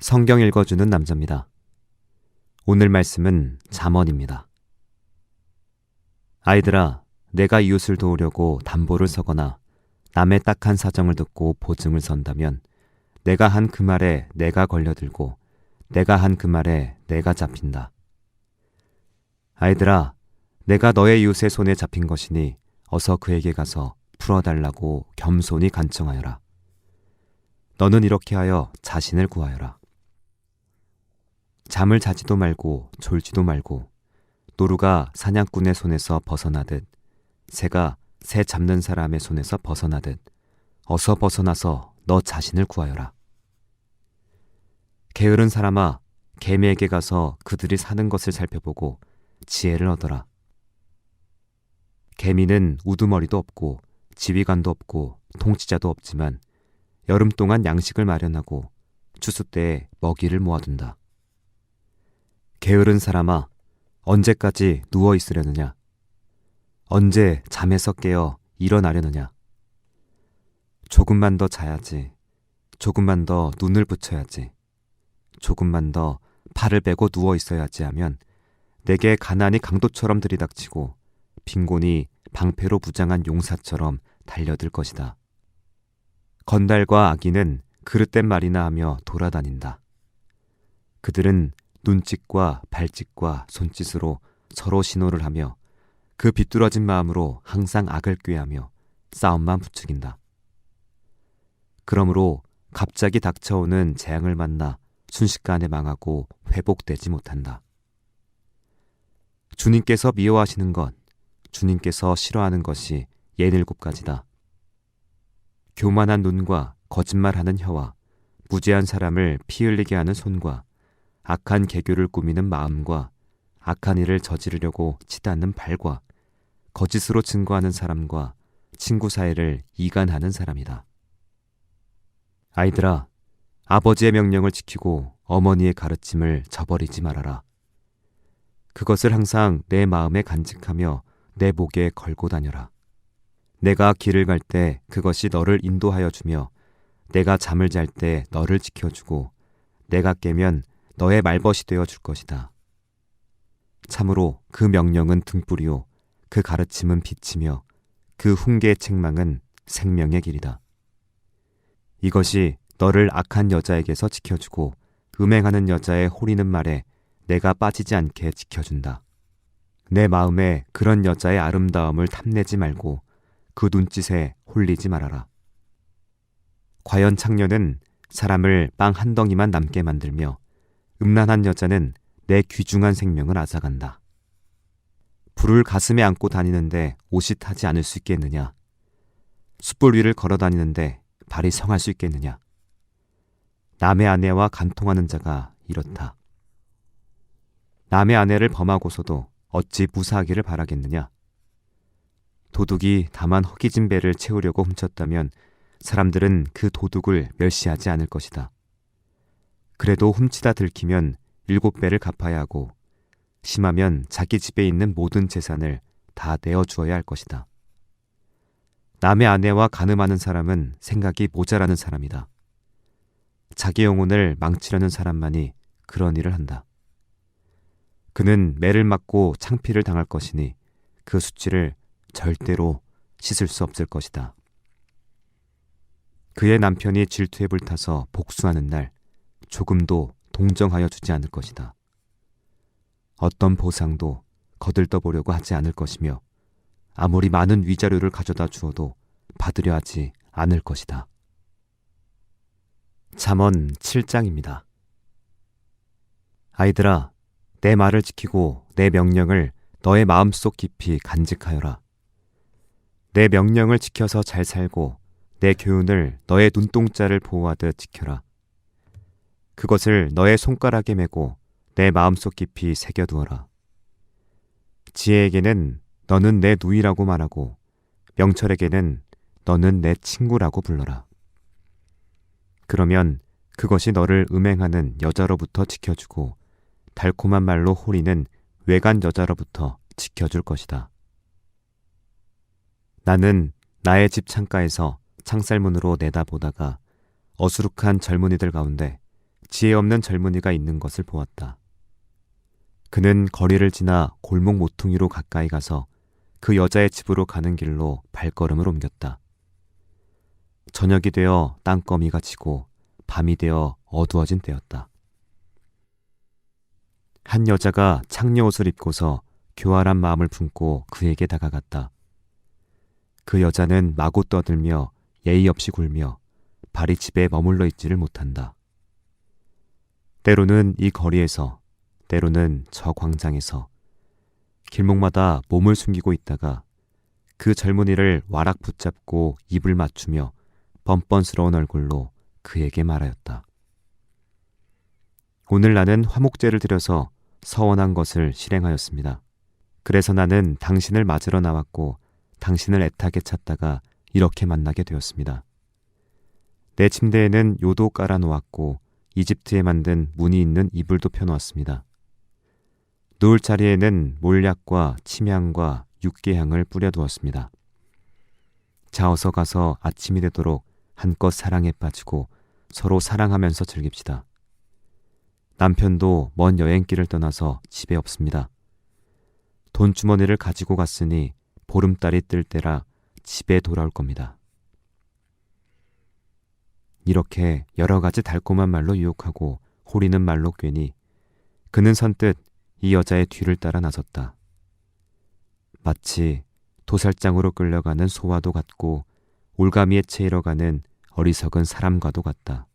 성경 읽어주는 남자입니다. 오늘 말씀은 잠언입니다. 아이들아, 내가 이웃을 도우려고 담보를 서거나 남의 딱한 사정을 듣고 보증을 선다면 내가 한 그 말에 내가 걸려들고 내가 한 그 말에 내가 잡힌다. 아이들아, 내가 너의 이웃의 손에 잡힌 것이니 어서 그에게 가서 풀어달라고 겸손히 간청하여라. 너는 이렇게 하여 자신을 구하여라. 잠을 자지도 말고 졸지도 말고 노루가 사냥꾼의 손에서 벗어나듯 새가 새 잡는 사람의 손에서 벗어나듯 어서 벗어나서 너 자신을 구하여라. 게으른 사람아 개미에게 가서 그들이 사는 것을 살펴보고 지혜를 얻어라. 개미는 우두머리도 없고 지휘관도 없고 통치자도 없지만 여름 동안 양식을 마련하고 추수 때에 먹이를 모아둔다. 게으른 사람아, 언제까지 누워 있으려느냐? 언제 잠에서 깨어 일어나려느냐? 조금만 더 자야지. 조금만 더 눈을 붙여야지. 조금만 더 팔을 빼고 누워 있어야지 하면 내게 가난이 강도처럼 들이닥치고 빈곤이 방패로 부장한 용사처럼 달려들 것이다. 건달과 아기는 그릇된 말이나 하며 돌아다닌다. 그들은 눈짓과 발짓과 손짓으로 서로 신호를 하며 그 비뚤어진 마음으로 항상 악을 꾀하며 싸움만 부추긴다. 그러므로 갑자기 닥쳐오는 재앙을 만나 순식간에 망하고 회복되지 못한다. 주님께서 미워하시는 것, 주님께서 싫어하는 것이 예닐곱 가지다. 교만한 눈과 거짓말하는 혀와 무죄한 사람을 피 흘리게 하는 손과 악한 개교를 꾸미는 마음과 악한 일을 저지르려고 치닫는 발과 거짓으로 증거하는 사람과 친구 사이를 이간하는 사람이다. 아이들아, 아버지의 명령을 지키고 어머니의 가르침을 저버리지 말아라. 그것을 항상 내 마음에 간직하며 내 목에 걸고 다녀라. 내가 길을 갈 때 그것이 너를 인도하여 주며 내가 잠을 잘 때 너를 지켜주고 내가 깨면 너의 말벗이 되어 줄 것이다. 참으로 그 명령은 등불이요 그 가르침은 빛이며 그 훈계의 책망은 생명의 길이다. 이것이 너를 악한 여자에게서 지켜주고 음행하는 여자의 호리는 말에 내가 빠지지 않게 지켜준다. 내 마음에 그런 여자의 아름다움을 탐내지 말고 그 눈짓에 홀리지 말아라. 과연 창녀는 사람을 빵 한 덩이만 남게 만들며 음란한 여자는 내 귀중한 생명을 앗아간다. 불을 가슴에 안고 다니는데 옷이 타지 않을 수 있겠느냐? 숯불 위를 걸어 다니는데 발이 성할 수 있겠느냐? 남의 아내와 간통하는 자가 이렇다. 남의 아내를 범하고서도 어찌 무사하기를 바라겠느냐? 도둑이 다만 허기진 배를 채우려고 훔쳤다면 사람들은 그 도둑을 멸시하지 않을 것이다. 그래도 훔치다 들키면 일곱 배를 갚아야 하고 심하면 자기 집에 있는 모든 재산을 다 내어 주어야 할 것이다. 남의 아내와 가늠하는 사람은 생각이 모자라는 사람이다. 자기 영혼을 망치려는 사람만이 그런 일을 한다. 그는 매를 맞고 창피를 당할 것이니 그 수치를 절대로 씻을 수 없을 것이다. 그의 남편이 질투에 불타서 복수하는 날 조금도 동정하여 주지 않을 것이다. 어떤 보상도 거들떠 보려고 하지 않을 것이며 아무리 많은 위자료를 가져다 주어도 받으려 하지 않을 것이다. 잠언 7장입니다. 아이들아, 내 말을 지키고 내 명령을 너의 마음속 깊이 간직하여라. 내 명령을 지켜서 잘 살고 내 교훈을 너의 눈동자를 보호하듯 지켜라. 그것을 너의 손가락에 메고 내 마음속 깊이 새겨두어라. 지혜에게는 너는 내 누이라고 말하고 명철에게는 너는 내 친구라고 불러라. 그러면 그것이 너를 음행하는 여자로부터 지켜주고 달콤한 말로 호리는 외간 여자로부터 지켜줄 것이다. 나는 나의 집 창가에서 창살문으로 내다보다가 어수룩한 젊은이들 가운데 지혜 없는 젊은이가 있는 것을 보았다. 그는 거리를 지나 골목 모퉁이로 가까이 가서 그 여자의 집으로 가는 길로 발걸음을 옮겼다. 저녁이 되어 땅거미가 지고 밤이 되어 어두워진 때였다. 한 여자가 창녀 옷을 입고서 교활한 마음을 품고 그에게 다가갔다. 그 여자는 마구 떠들며 예의 없이 굴며 발이 집에 머물러 있지를 못한다. 때로는 이 거리에서, 때로는 저 광장에서 길목마다 몸을 숨기고 있다가 그 젊은이를 와락 붙잡고 입을 맞추며 뻔뻔스러운 얼굴로 그에게 말하였다. 오늘 나는 화목제를 드려서 서원한 것을 실행하였습니다. 그래서 나는 당신을 맞으러 나왔고 당신을 애타게 찾다가 이렇게 만나게 되었습니다. 내 침대에는 요도 깔아 놓았고 이집트에 만든 무늬 있는 이불도 펴놓았습니다. 누울 자리에는 몰약과 침향과 육개향을 뿌려두었습니다. 자어서 가서 아침이 되도록 한껏 사랑에 빠지고 서로 사랑하면서 즐깁시다. 남편도 먼 여행길을 떠나서 집에 없습니다. 돈주머니를 가지고 갔으니 보름달이 뜰 때라 집에 돌아올 겁니다. 이렇게 여러 가지 달콤한 말로 유혹하고 호리는 말로 꿰니 그는 선뜻 이 여자의 뒤를 따라 나섰다. 마치 도살장으로 끌려가는 소와도 같고 올가미에 채이러 가는 어리석은 사람과도 같다.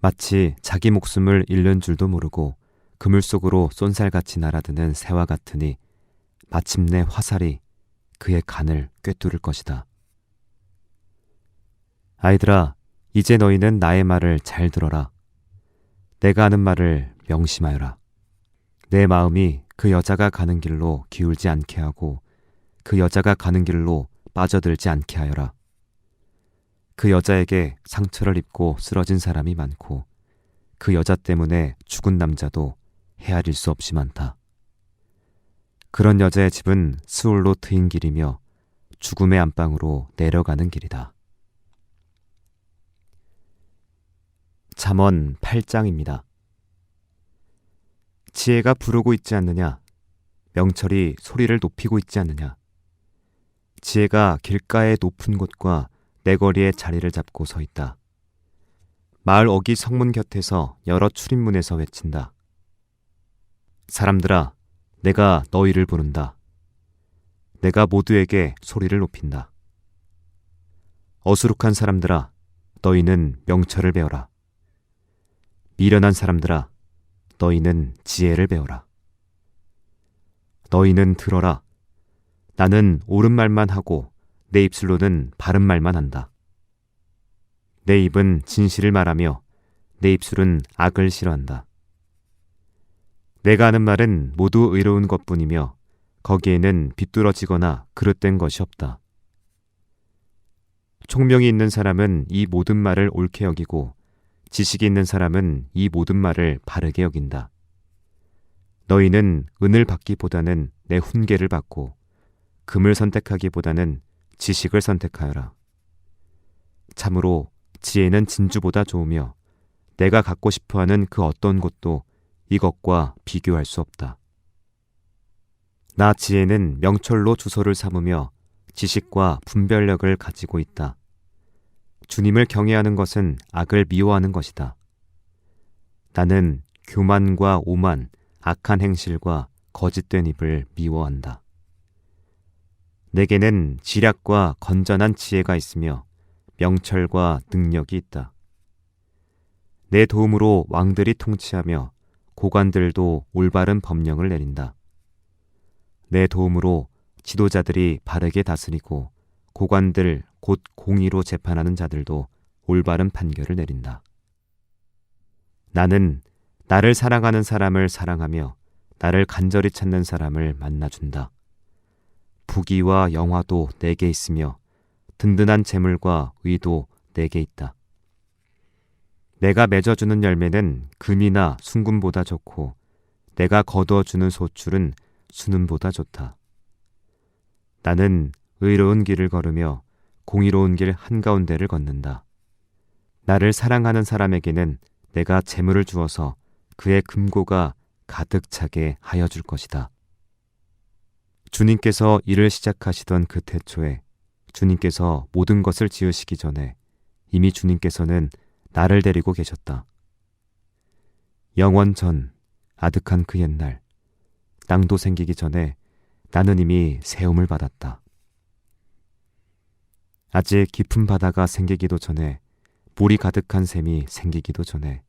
마치 자기 목숨을 잃는 줄도 모르고 그물 속으로 쏜살같이 날아드는 새와 같으니 마침내 화살이 그의 간을 꿰뚫을 것이다. 아이들아, 이제 너희는 나의 말을 잘 들어라. 내가 하는 말을 명심하여라. 내 마음이 그 여자가 가는 길로 기울지 않게 하고 그 여자가 가는 길로 빠져들지 않게 하여라. 그 여자에게 상처를 입고 쓰러진 사람이 많고 그 여자 때문에 죽은 남자도 헤아릴 수 없이 많다. 그런 여자의 집은 스울로 트인 길이며 죽음의 안방으로 내려가는 길이다. 잠언 8장입니다. 지혜가 부르고 있지 않느냐? 명철이 소리를 높이고 있지 않느냐? 지혜가 길가의 높은 곳과 내거리에 자리를 잡고 서 있다. 마을 어기 성문 곁에서 여러 출입문에서 외친다. 사람들아, 내가 너희를 부른다. 내가 모두에게 소리를 높인다. 어수룩한 사람들아, 너희는 명철을 배워라. 미련한 사람들아, 너희는 지혜를 배워라. 너희는 들어라. 나는 옳은 말만 하고 내 입술로는 바른 말만 한다. 내 입은 진실을 말하며 내 입술은 악을 싫어한다. 내가 하는 말은 모두 의로운 것 뿐이며 거기에는 비뚤어지거나 그릇된 것이 없다. 총명이 있는 사람은 이 모든 말을 옳게 여기고 지식이 있는 사람은 이 모든 말을 바르게 여긴다. 너희는 은을 받기보다는 내 훈계를 받고 금을 선택하기보다는 지식을 선택하여라. 참으로 지혜는 진주보다 좋으며 내가 갖고 싶어 하는 그 어떤 것도 이것과 비교할 수 없다. 나 지혜는 명철로 주소를 삼으며 지식과 분별력을 가지고 있다. 주님을 경외하는 것은 악을 미워하는 것이다. 나는 교만과 오만, 악한 행실과 거짓된 입을 미워한다. 내게는 지략과 건전한 지혜가 있으며 명철과 능력이 있다. 내 도움으로 왕들이 통치하며 고관들도 올바른 법령을 내린다. 내 도움으로 지도자들이 바르게 다스리고 고관들 곧 공의로 재판하는 자들도 올바른 판결을 내린다. 나는 나를 사랑하는 사람을 사랑하며 나를 간절히 찾는 사람을 만나준다. 부귀와 영화도 내게 있으며 든든한 재물과 의도 내게 있다. 내가 맺어주는 열매는 금이나 순금보다 좋고 내가 거두어주는 소출은 수는보다 좋다. 나는 의로운 길을 걸으며 공의로운 길 한가운데를 걷는다. 나를 사랑하는 사람에게는 내가 재물을 주어서 그의 금고가 가득 차게 하여 줄 것이다. 주님께서 일을 시작하시던 그 태초에 주님께서 모든 것을 지으시기 전에 이미 주님께서는 나를 데리고 계셨다. 영원 전, 아득한 그 옛날, 땅도 생기기 전에 나는 이미 세움을 받았다. 아직 깊은 바다가 생기기도 전에 물이 가득한 샘이 생기기도 전에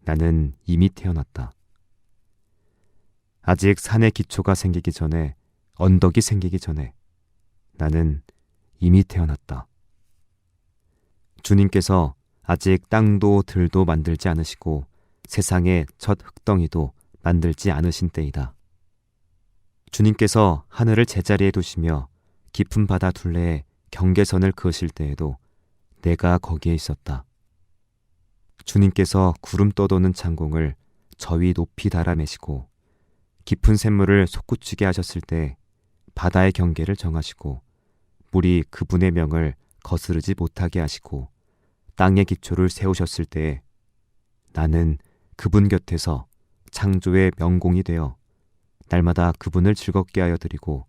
나는 이미 태어났다. 아직 산의 기초가 생기기 전에 언덕이 생기기 전에 나는 이미 태어났다. 주님께서 아직 땅도 들도 만들지 않으시고 세상의 첫 흙덩이도 만들지 않으신 때이다. 주님께서 하늘을 제자리에 두시며 깊은 바다 둘레에 경계선을 그으실 때에도 내가 거기에 있었다. 주님께서 구름 떠도는 창공을 저위 높이 달아매시고 깊은 샘물을 솟구치게 하셨을 때 바다의 경계를 정하시고 물이 그분의 명을 거스르지 못하게 하시고 땅의 기초를 세우셨을 때에 나는 그분 곁에서 창조의 명공이 되어 날마다 그분을 즐겁게 하여 드리고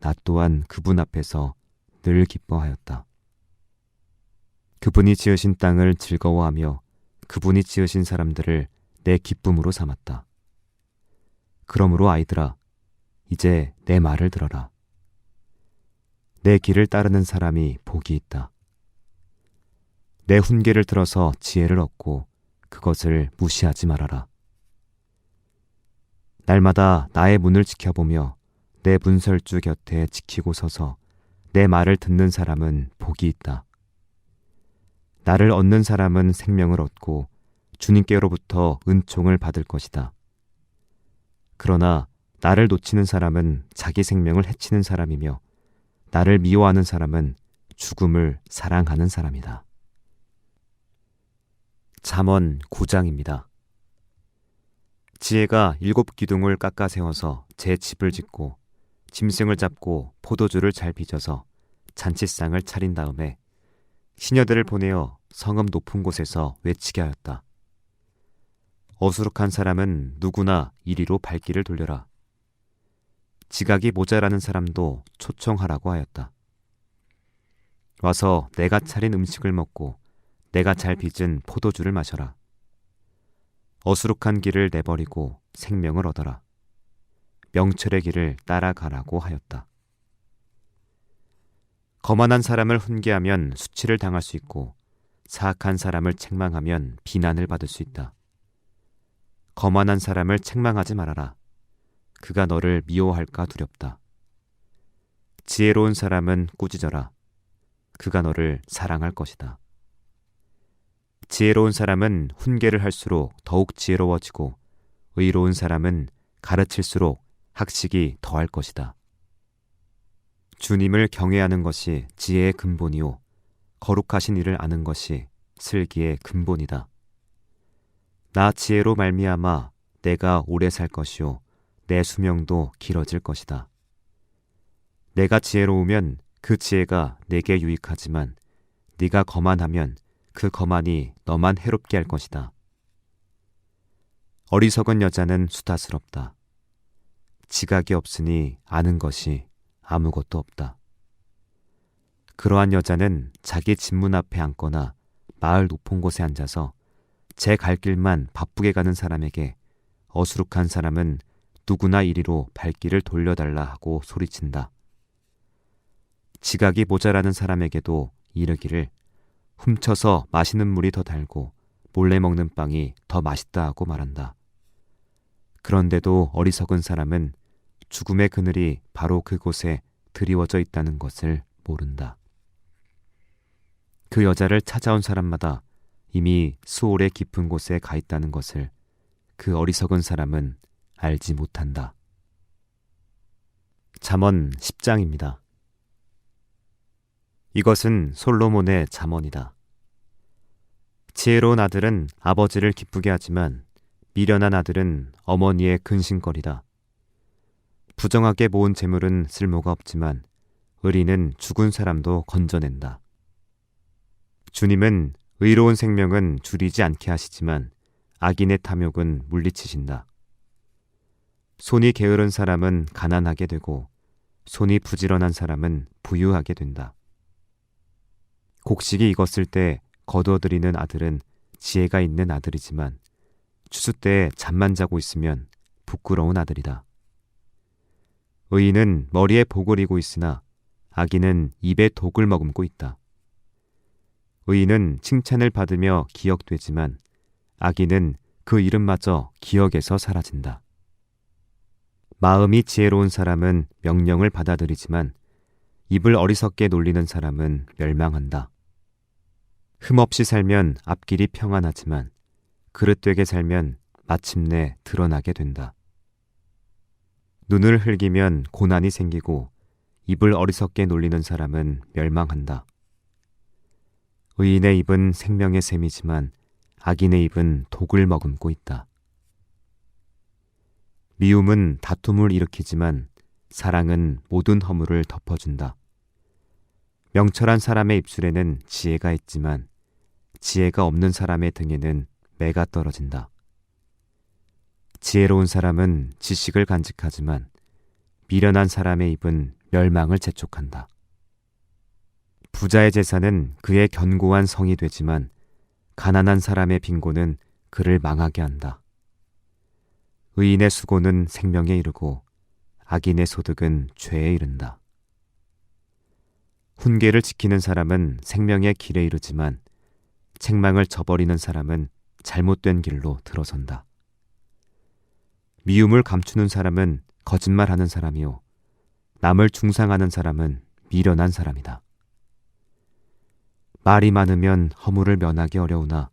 나 또한 그분 앞에서 늘 기뻐하였다. 그분이 지으신 땅을 즐거워하며 그분이 지으신 사람들을 내 기쁨으로 삼았다. 그러므로 아이들아, 이제 내 말을 들어라. 내 길을 따르는 사람이 복이 있다. 내 훈계를 들어서 지혜를 얻고 그것을 무시하지 말아라. 날마다 나의 문을 지켜보며 내 문설주 곁에 지키고 서서 내 말을 듣는 사람은 복이 있다. 나를 얻는 사람은 생명을 얻고 주님께로부터 은총을 받을 것이다. 그러나 나를 놓치는 사람은 자기 생명을 해치는 사람이며 나를 미워하는 사람은 죽음을 사랑하는 사람이다. 잠언 9장입니다. 지혜가 일곱 기둥을 깎아 세워서 제 집을 짓고 짐승을 잡고 포도주를 잘 빚어서 잔치상을 차린 다음에 시녀들을 보내어 성읍 높은 곳에서 외치게 하였다. 어수룩한 사람은 누구나 이리로 발길을 돌려라. 지각이 모자라는 사람도 초청하라고 하였다. 와서 내가 차린 음식을 먹고 내가 잘 빚은 포도주를 마셔라. 어수룩한 길을 내버리고 생명을 얻어라. 명철의 길을 따라가라고 하였다. 거만한 사람을 훈계하면 수치를 당할 수 있고 사악한 사람을 책망하면 비난을 받을 수 있다. 거만한 사람을 책망하지 말아라. 그가 너를 미워할까 두렵다. 지혜로운 사람은 꾸짖어라. 그가 너를 사랑할 것이다. 지혜로운 사람은 훈계를 할수록 더욱 지혜로워지고 의로운 사람은 가르칠수록 학식이 더할 것이다. 주님을 경외하는 것이 지혜의 근본이요 거룩하신 일을 아는 것이 슬기의 근본이다. 나 지혜로 말미암아 내가 오래 살 것이요 내 수명도 길어질 것이다. 내가 지혜로우면 그 지혜가 내게 유익하지만 네가 거만하면 그 거만이 너만 해롭게 할 것이다. 어리석은 여자는 수다스럽다. 지각이 없으니 아는 것이 아무것도 없다. 그러한 여자는 자기 집문 앞에 앉거나 마을 높은 곳에 앉아서 제 갈 길만 바쁘게 가는 사람에게 어수룩한 사람은 누구나 이리로 발길을 돌려달라 하고 소리친다. 지각이 모자라는 사람에게도 이르기를 훔쳐서 마시는 물이 더 달고 몰래 먹는 빵이 더 맛있다 하고 말한다. 그런데도 어리석은 사람은 죽음의 그늘이 바로 그곳에 드리워져 있다는 것을 모른다. 그 여자를 찾아온 사람마다 이미 수월의 깊은 곳에 가 있다는 것을 그 어리석은 사람은 알지 못한다. 잠언 10장입니다. 이것은 솔로몬의 잠언이다. 지혜로운 아들은 아버지를 기쁘게 하지만 미련한 아들은 어머니의 근심거리다. 부정하게 모은 재물은 쓸모가 없지만 의리는 죽은 사람도 건져낸다. 주님은 의로운 생명은 줄이지 않게 하시지만 악인의 탐욕은 물리치신다. 손이 게으른 사람은 가난하게 되고 손이 부지런한 사람은 부유하게 된다. 곡식이 익었을 때 거두어들이는 아들은 지혜가 있는 아들이지만 추수 때 잠만 자고 있으면 부끄러운 아들이다. 의인은 머리에 복을 이고 있으나 악인은 입에 독을 머금고 있다. 의인은 칭찬을 받으며 기억되지만 악인은 그 이름마저 기억에서 사라진다. 마음이 지혜로운 사람은 명령을 받아들이지만 입을 어리석게 놀리는 사람은 멸망한다. 흠없이 살면 앞길이 평안하지만 그릇되게 살면 마침내 드러나게 된다. 눈을 흘기면 고난이 생기고 입을 어리석게 놀리는 사람은 멸망한다. 의인의 입은 생명의 샘이지만 악인의 입은 독을 머금고 있다. 미움은 다툼을 일으키지만 사랑은 모든 허물을 덮어준다. 명철한 사람의 입술에는 지혜가 있지만 지혜가 없는 사람의 등에는 매가 떨어진다. 지혜로운 사람은 지식을 간직하지만 미련한 사람의 입은 멸망을 재촉한다. 부자의 재산은 그의 견고한 성이 되지만 가난한 사람의 빈곤은 그를 망하게 한다. 의인의 수고는 생명에 이르고 악인의 소득은 죄에 이른다. 훈계를 지키는 사람은 생명의 길에 이르지만 책망을 저버리는 사람은 잘못된 길로 들어선다. 미움을 감추는 사람은 거짓말하는 사람이요 남을 중상하는 사람은 미련한 사람이다. 말이 많으면 허물을 면하기 어려우나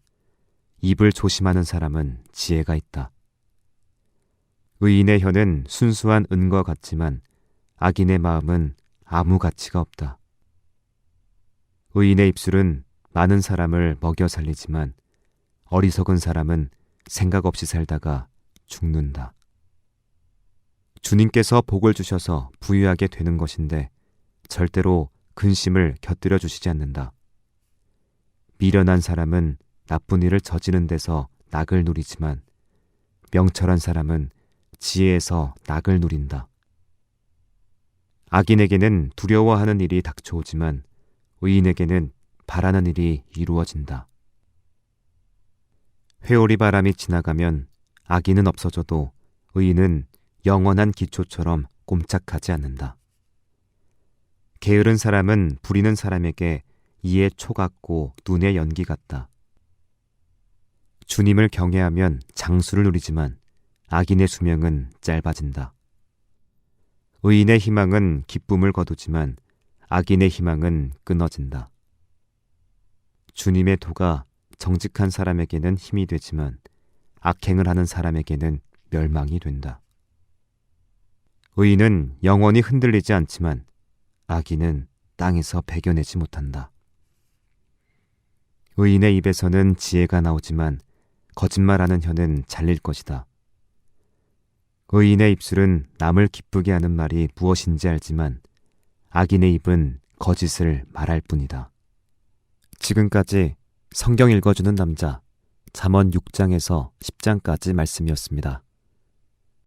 입을 조심하는 사람은 지혜가 있다. 의인의 혀는 순수한 은과 같지만 악인의 마음은 아무 가치가 없다. 의인의 입술은 많은 사람을 먹여 살리지만 어리석은 사람은 생각 없이 살다가 죽는다. 주님께서 복을 주셔서 부유하게 되는 것인데 절대로 근심을 곁들여 주시지 않는다. 미련한 사람은 나쁜 일을 저지른 데서 낙을 누리지만 명철한 사람은 지혜에서 낙을 누린다. 악인에게는 두려워하는 일이 닥쳐오지만 의인에게는 바라는 일이 이루어진다. 회오리 바람이 지나가면 악인은 없어져도 의인은 영원한 기초처럼 꼼짝하지 않는다. 게으른 사람은 부리는 사람에게 이에 초 같고 눈의 연기 같다. 주님을 경외하면 장수를 누리지만 악인의 수명은 짧아진다. 의인의 희망은 기쁨을 거두지만 악인의 희망은 끊어진다. 주님의 도가 정직한 사람에게는 힘이 되지만 악행을 하는 사람에게는 멸망이 된다. 의인은 영원히 흔들리지 않지만 악인은 땅에서 배겨내지 못한다. 의인의 입에서는 지혜가 나오지만 거짓말하는 혀는 잘릴 것이다. 의인의 입술은 남을 기쁘게 하는 말이 무엇인지 알지만 악인의 입은 거짓을 말할 뿐이다. 지금까지 성경 읽어주는 남자 잠언 6장에서 10장까지 말씀이었습니다.